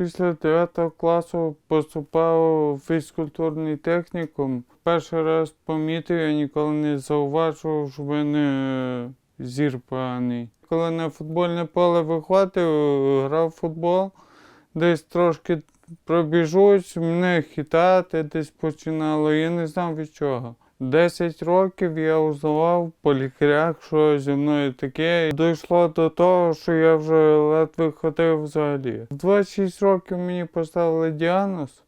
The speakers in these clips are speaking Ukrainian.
Після 9 класу поступав у фізкультурний технікум. Перший раз помітив, я ніколи не зауважував, що мене зір поганий. Коли на футбольне поле виходив, грав в футбол, десь трошки пробіжусь, мене хитати десь починало, я не знав від чого. 10 років я узнавав по лікарях, що зі мною таке. Дійшло до того, що я вже ледве ходив взагалі. В 26 років мені поставили діагноз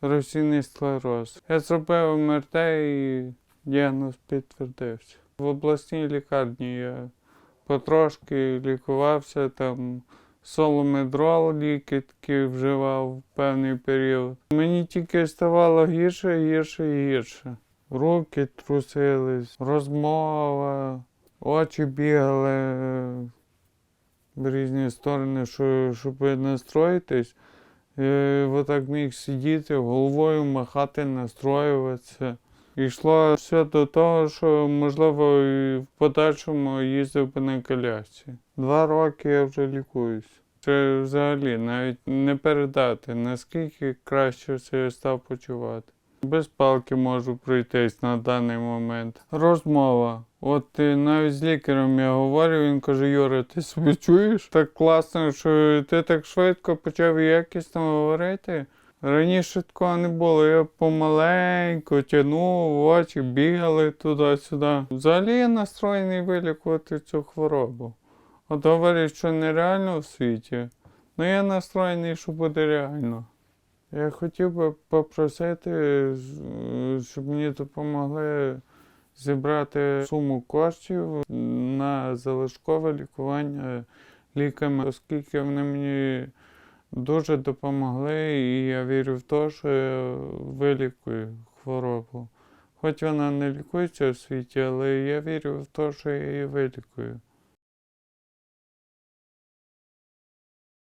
розсійний склероз. Я зробив МРТ і діагноз підтвердився. В обласній лікарні я потрошки лікувався там. Соломедрол ліки такі вживав в певний період. Мені тільки ставало гірше, гірше і гірше. Руки трусились, розмова, очі бігали е, в різні сторони, що, щоб настроїтись. Я отак міг сидіти, головою махати, настроюватися. І йшло все до того, що можливо і в подальшому їздив би на колясці. Два роки я вже лікуюсь. Це взагалі навіть не передати, наскільки краще себе став почувати. Без палки можу пройтись на даний момент. Розмова. От навіть з лікарем я говорю, він каже: Юра, ти себе чуєш? Так класно, що ти так швидко почав якісно говорити. Раніше такого не було. Я помаленьку тягнув, очі бігали туди-сюди. Взагалі я настроєний вилікувати цю хворобу. От говорять, що нереально в світі. Ну я настроєний, що буде реально. Я хотів би попросити, щоб мені допомогли зібрати суму коштів на залишкове лікування ліками, оскільки вони мені дуже допомогли, і я вірю в те, що я вилікую хворобу. Хоч вона не лікується у світі, але я вірю в те, що я її вилікую.